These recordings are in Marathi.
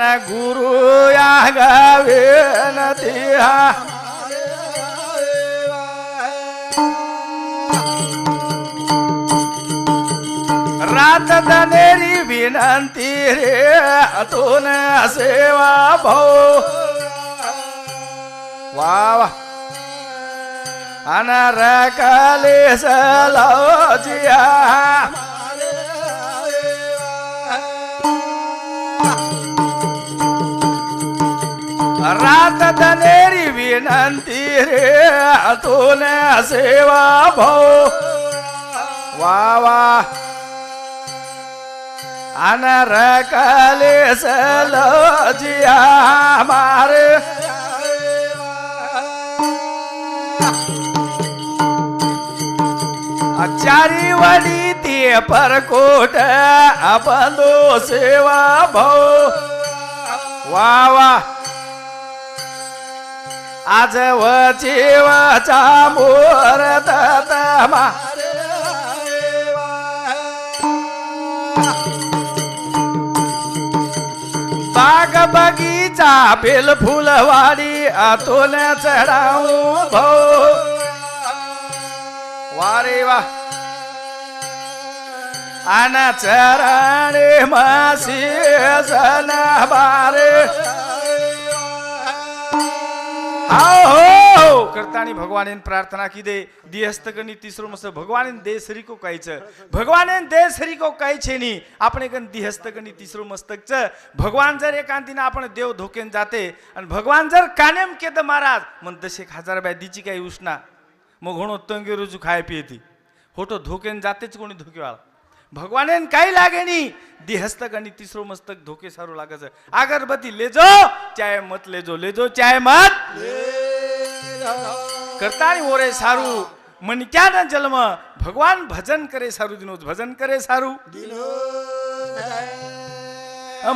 ना गुरु या गावे नदिया रात दनेरी विनंती रे अतून सेवा भाऊ रात दनेरी विनंती रे अतून सेवा भाऊ. वा वा. अनरकाले सलाजिया मारे. चारी वडी ते परकोट बंदो सेवा भाऊ. वा वा. आज वचेवाचा मोर मा बाग बगीचा बेल फुलवाडी आतोन चढाऊ भाऊ. वारे वा. आन चरणे मासी सन बारे. आओ करतानी भगवानेन प्रार्थना की दे दिहस्तकनी तीसरो मस भगवानेन दे सरी को कायच भगवानेन दे सरी को काय छेनी आपण एकन दिहस्तकनी तिसरो मस्तक च भगवान जर एकांतीने आपण देव धोकेन जाते आणि भगवान जर कानेम केद महाराज मन दशे एक हजार बाय दिची काही उष्णा मग होणो तंगी रुजू खाय पियती. होतो धोकेन जातेच कोणी धोकेवाळा भगवानेन काही लागे नी दिहस्तक आणि तिसरो मस्तक धोके सारू लागायचं. अगरबत्ती लेजो चाय मत लेजो लेजो चाय मत करतानी ओरे सारू मणक्यान जन्म भगवान भजन करे सारू दिनोज भजन करे सारू.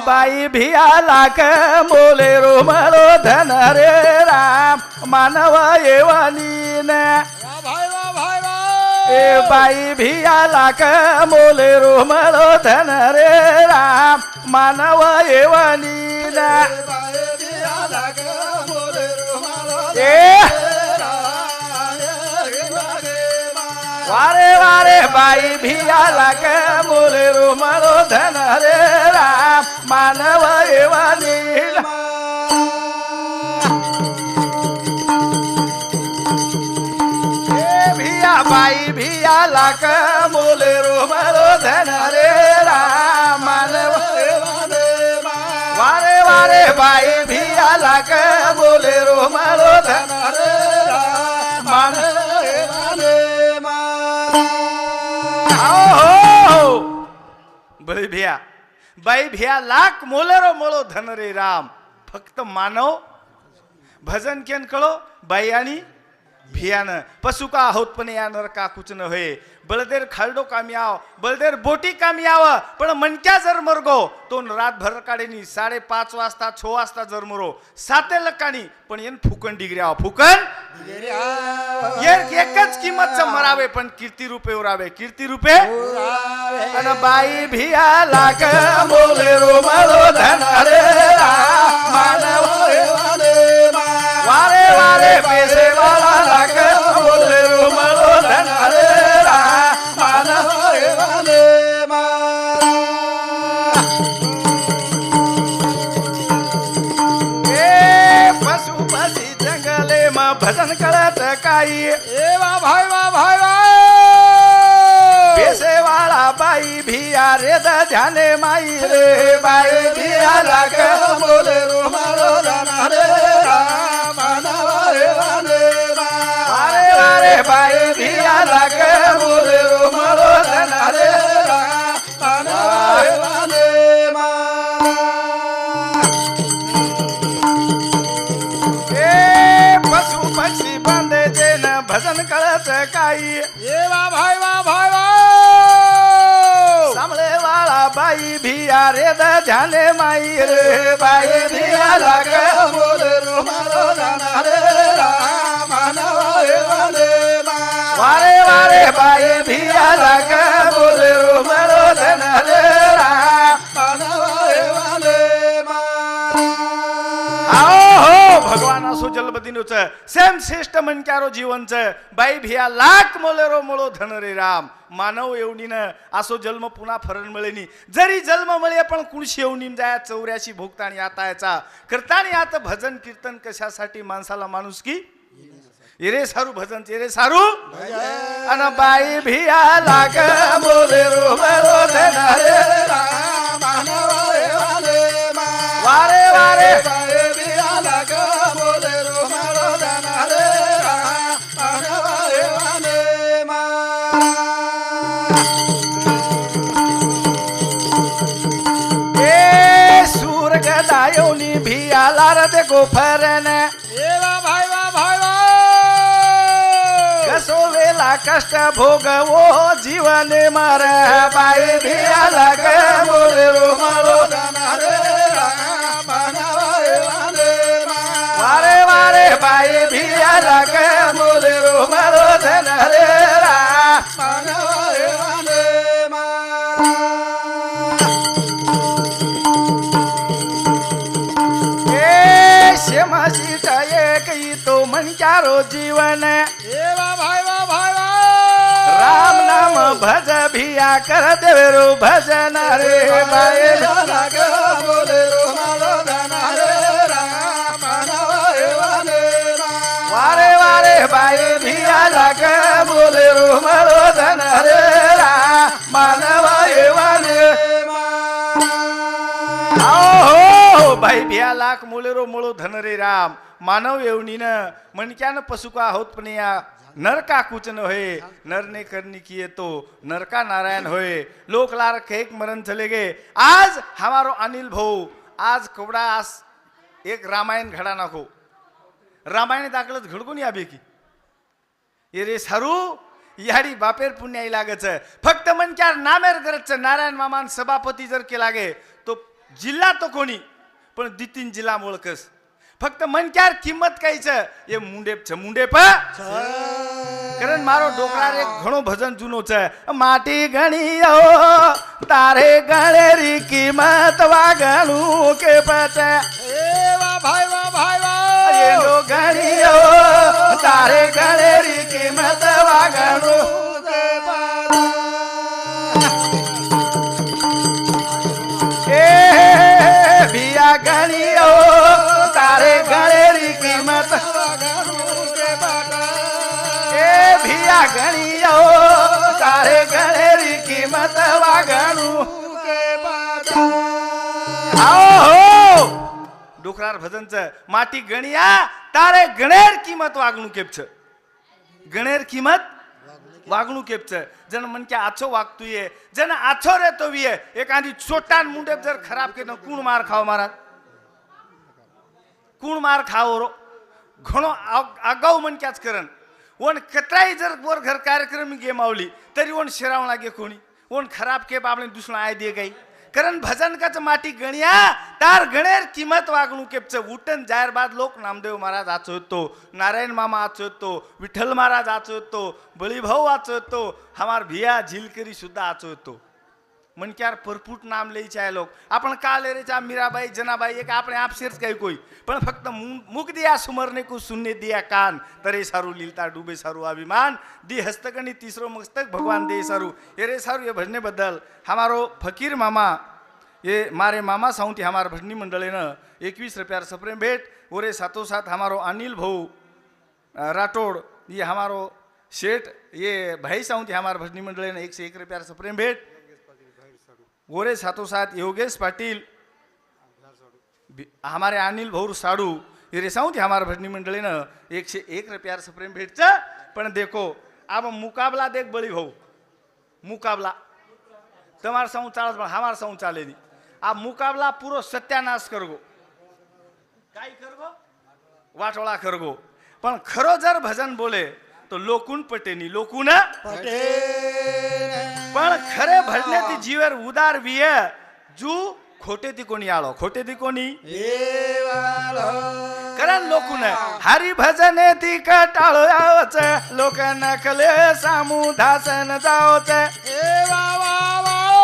बाई भिया लाक बोले रो मरो धन रे राम मानव येवानी न ए बाई भिया लाक बोले रो मरो धन रे राम मानव एवनीला ए! वारे वारे बाई भिया लाक मोले रो मरो धन रे राम मानव एवनीला बाई भिया लाक बोले रो मरो धन रे मानव वारे वारे बाई भिया लाक बोले रो मरो धन रे राम मानव आओ हो, हो. बाई भिया बाई भिया लाख मोलेरो मोळो धन रे राम. फक्त मानव भजन केन कळो बाई आणि भियानं। पशु का आहोत पण या नरका कुच न होय। बळदेर खालडो कामी आव बळदेर बोटी कामी आव पण मनक्या जर मरगो तो रातभर काढेनी साडेपाच वाजता छो वाजता जर मरो। साते लकानी पण येन फुकन डिग्री आव। फुकन एक एकच किंमत मरावे पण कीर्ती रूपे उरावे। कीर्ती रूपे? अन बाई भिया लाग बोले रो मानव वारे वारे पैसे वाला लाग बोले रो मरो धन रे राम मानव ए पशु पशी जंगले मा भजन करत काही पेशेवाळा बाई भिया रे द ध्याने माई रे बाई भिया लाग बोले रो मरो वारे बाई भिया लाग बोले रो मरो धन रे राम ए पशु पक्षी बांधे जेन भजन कळत काही सामळे वाळा बाई भिया रे द ध्याने माई रे बाई भिया लाग बोले रे बाय भिया लाग बोल रो मरो धन भगवान असो जलबदिनूच सेम श्रेष्ठ म्हणक्यारो जीवनच. बाई भिया लाख मोलेरो मोळो धन रे राम. मानव येवणीनं असो जन्म पुन्हा फरण मिळेनी. जरी जन्म मिळे पण कुणशी येऊनी जाया चौऱ्याशी भोगताना आता याचा? करताना आता भजन कीर्तन कशासाठी माणसाला माणूस की इरे सारू भजन इरे सारू? अन बाई भिया लाग बोले रो बरो धन रे वारे वारे. ए सूर गदायोनी भिया लार दे गोफरने. कसो वेला कष्ट भोगवो जीवन मार बाई भिया लाग बोले रो मारो वारे वारे बाई भिया लाग बोले रो मारो धन रे रा ए शेमाशीट भिया कर देवेरो भजन रे बाई वारे वारे बाई भिया लाग बोले रो मालो धन रे रा मानव हो भाई भिया लाख मोलेरो मोळो धन रे राम। मानव एवणीनं मणक्यानं पशुका होत पण या नरका कुचन होय नरने करणी की तो नरका नारायण होय. लोक लार खेक मरण चले गे. आज हमारो अनिल भाऊ आज कवडा आस एक रामायण घडा नाखो. रामायण दाखलच घडकून या बेकी. ये रे सारू याडी बापेर पुण्याई लागच. फक्त मनक्यार नामेर गरज नारायण मामान सभापती जर केला गे तो जिल्हा तो कोणी पण दितीन जिल्हा ફક્ત મન ક્યારે કિંમત કઈ છે? એ મુંડે છે મુંડે પર કરણ મારો ડોકરા રે ઘણો ભજન જૂનો છે. માટી ગણીઓ તારે ગણેરી કિંમત વાગણું કે પચે? એ વા ભાઈ વા ભાઈ વા એ ગણીઓ તારે ગણેરી કિંમત વાગણું वागणीयो सारे गणेरी किंमत वागणू. हो भजनच माटी गणिया तारे गणेर किंमत वागणुकेपच गणेर किंमत वागणुकेपच जण म्हणजे आछो वागतोय जन आछो रे तो विये एखादी चोटान मुंडे जर खराब केलं कुण मार खाव महाराज? कुण मार खाव रो? घणो आगाऊ म्हणक्याच करण. ओन कतराई जर वर घर कार्यक्रम गेम आवली तरी ओन शिरावं लागे कोणी. ओन खराब केप आपले दुसरं आय दे गाई. कारण भजनकाचं माटी गणिया तार गणेर किंमत वागणूक केपच. उठन जाहीरबाद लोक नामदेव महाराज आचवतो नारायण मामा आचवतो विठ्ठल महाराज आचवतो बळीभाऊ आचवतो हमार भिया झिलकरी सुद्धा आचवतो. मन यार भरपूट नाम ले चाहे लोग आपण का ले रहे चाहे मीराबाई जनाबाई एक अपने आप सिर्फ कहीं कोई पण फक्त मुख दिया सुमरने कु सुनने दिया कान तरे सारू लीलता डुबे सारू अभिमान दी हस्तक तिसरो मस्तक भगवान दे सारू ये रे सारू ये भजने बद्दल हमारो फकीर मामा ये मारे मामा साऊंती हमार भजनी मंडळे न एकवीस रुपयार सप्रेम भेट ओरे सातो साथ हमारो अनिल भाऊ राठोड ये हमारो शेठ ये भाई साऊंती हमार भजनी मंडळे न एकशे एक रुपयार सप्रेम भेट गोरे साथोसाथ योगेश पाटील बि- हमारे अनिल भाऊ साडू ये रेसाऊ थी हमारे भजनी मंडली ने एक से एक रुपया से प्रेम भेट पण देखो अब मुकाबला देख बड़ी भाऊ मुकाबला તમારે સૌ ચાલે છે, પણ हमार સૌ ચાલે નહીં આ મુકાબલા પૂરો સત્યાનાશ કરગો કાઈ કરગો વાટોળા કરગો પણ ખરો જર ભજન બોલે તો લોકુન પટેની લોકુન પણ ખરે ભજનેથી જીવર ઉદાર વિય જુ ખોટેથી કોની આળો ખોટેથી કોની કરણ લોકોને હરી ભજનેથી કટાળો આવે છે લોક નકલે સામુ ધાસન જાઓ છે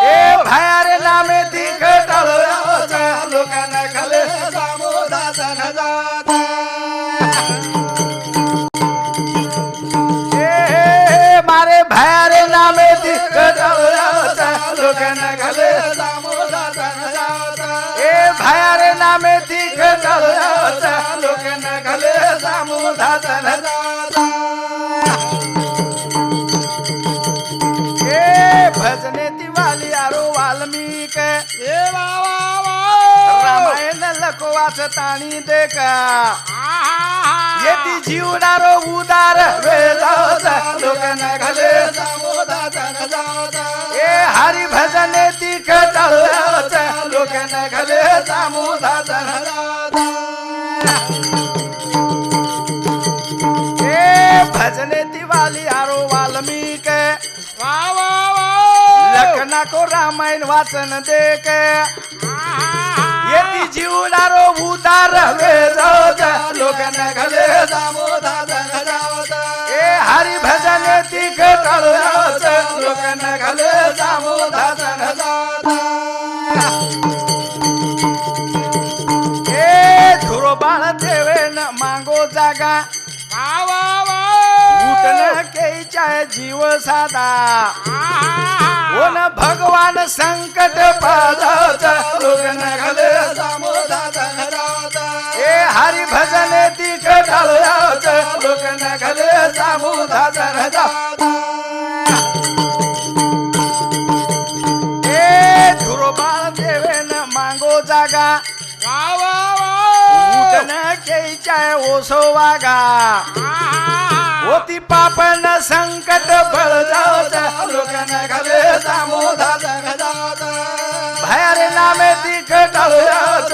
એ ભાયારે નામેથી કટાળો આવે છે લોક નકલે भजने दिवाली आरो वाल्मिक रामायण लको वाचतानी देखा येती जीवनारो उदार वेदाचा लोक नकले ए हरी भजने तिखट लोक नकले सामुधाचा ए भजने दिवाली आरो वाल्मिक. लखना को रामायण वाचन देख. येती जीवनारो उदार वेदाचा लोक नकले ए हरी भजन तिखट लोक नकले बाळ देवेन मागो जागा. उठन केच्या जीव साधा. ओन भगवान संकट पादाचा ए हरी भजन तिखट लोक नकले सामुधाचा ए धुरो बाळ देवेन मागो जागा. उठन केच्या ओसो वागा होती पापन संकट बळ लोक नकले सामुधाचा बाहेर नामे तिखट लोक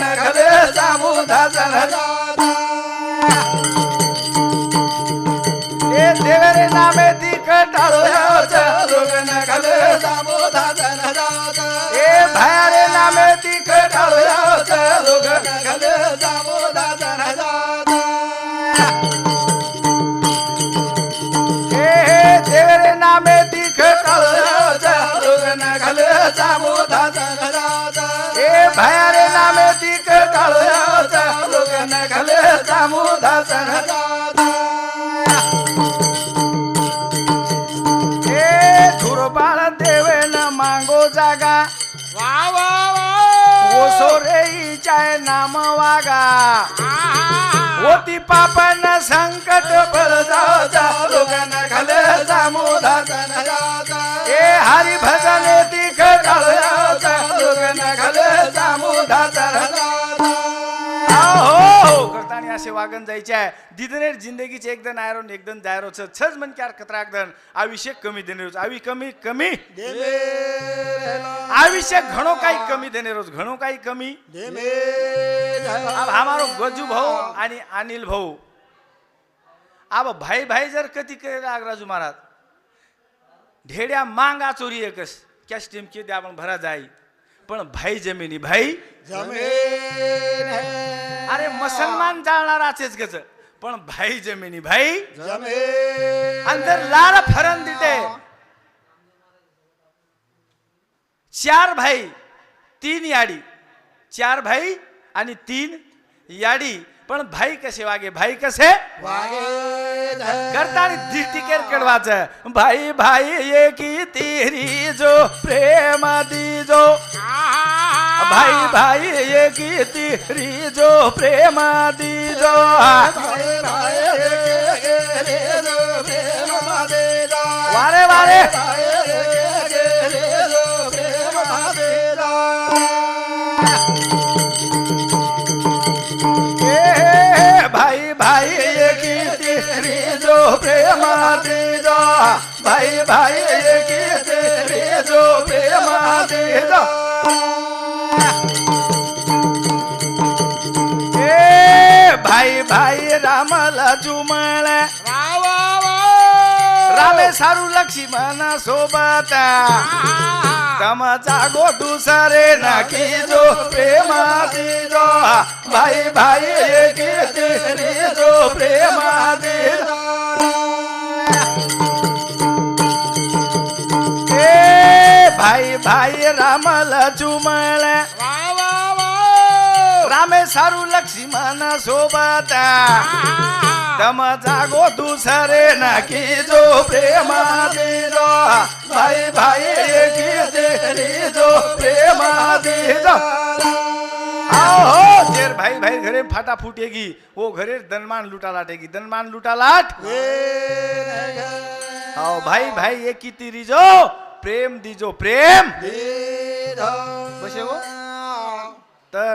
नकले सामुधाचा ए नकले सामुधाचा ए धुरबाळ देवेन मांगो जागा ओसोरेईच्या नाम वागा होती पापन संकट बळजाचा लोक नखले सामुधाचा ए हरी भजन तिखट लोक नखले सामुधाचा हो असे वागण जायचे आहे दिदनेर जिंदगीचे एकदन आयरोन एकदन दायरोच छज मन क्यार कतराकदन आयुष्य कमी देणे रोज। आवी कमी कमी। आयुष्य घणो काही कमी देणे रोज। घणो काही कमी। अब हमारो गजू भाऊ आणि अनिल भाऊ। अब भाई भाई जर कधी करे राजू महाराज। ढेड्या मांगा चोरी एकस। कॅश टीम के द्या आपण भरा जाई। पण भाई जमिनी भाई अरे मुसलमान जाळणाराचेच गच पण भाई जमिनी भाई अंदर लाल फरन दिटे. चार भाई तीन याडी. चार भाई आणि तीन याडी. पण भाई कसे वागे? भाई कसे? करताना धिटिकेर कडवाच. भाई भाई एकी तेरी जो प्रेम दीजो भाई भाई एकी तेरी जो प्रेम दीजो वारे वारे. तेरी जो प्रेम दीजो भाई भाई एकी तेरी जो प्रेम दीजो ए भाई भाई रामला जुमळ रामे सारू लक्ष्मण सोबत तम जागो दुसरे नकी जो प्रेमा दीजो ए भाई भाई रामला जुमळ. रामे सारू लक्ष्मण सोबत. तम जागो दुसरे नकी जो प्रेमा दीजो भाई भाई एकी तेरी जो प्रेमा दीजो आओ घरे फाटाफूट येगी वो घरे दनमान लुटा लाटेगी. दनमान लुटा लाट? आओ भाई भाई एकी तिरीजो प्रेम दीजो प्रेम। हो तर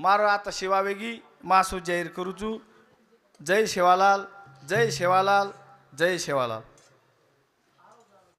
मारो आता शिवा वेगी मासू जाहीर करूचू। जय शिवालाल जय शिवालाल जय शिवालाल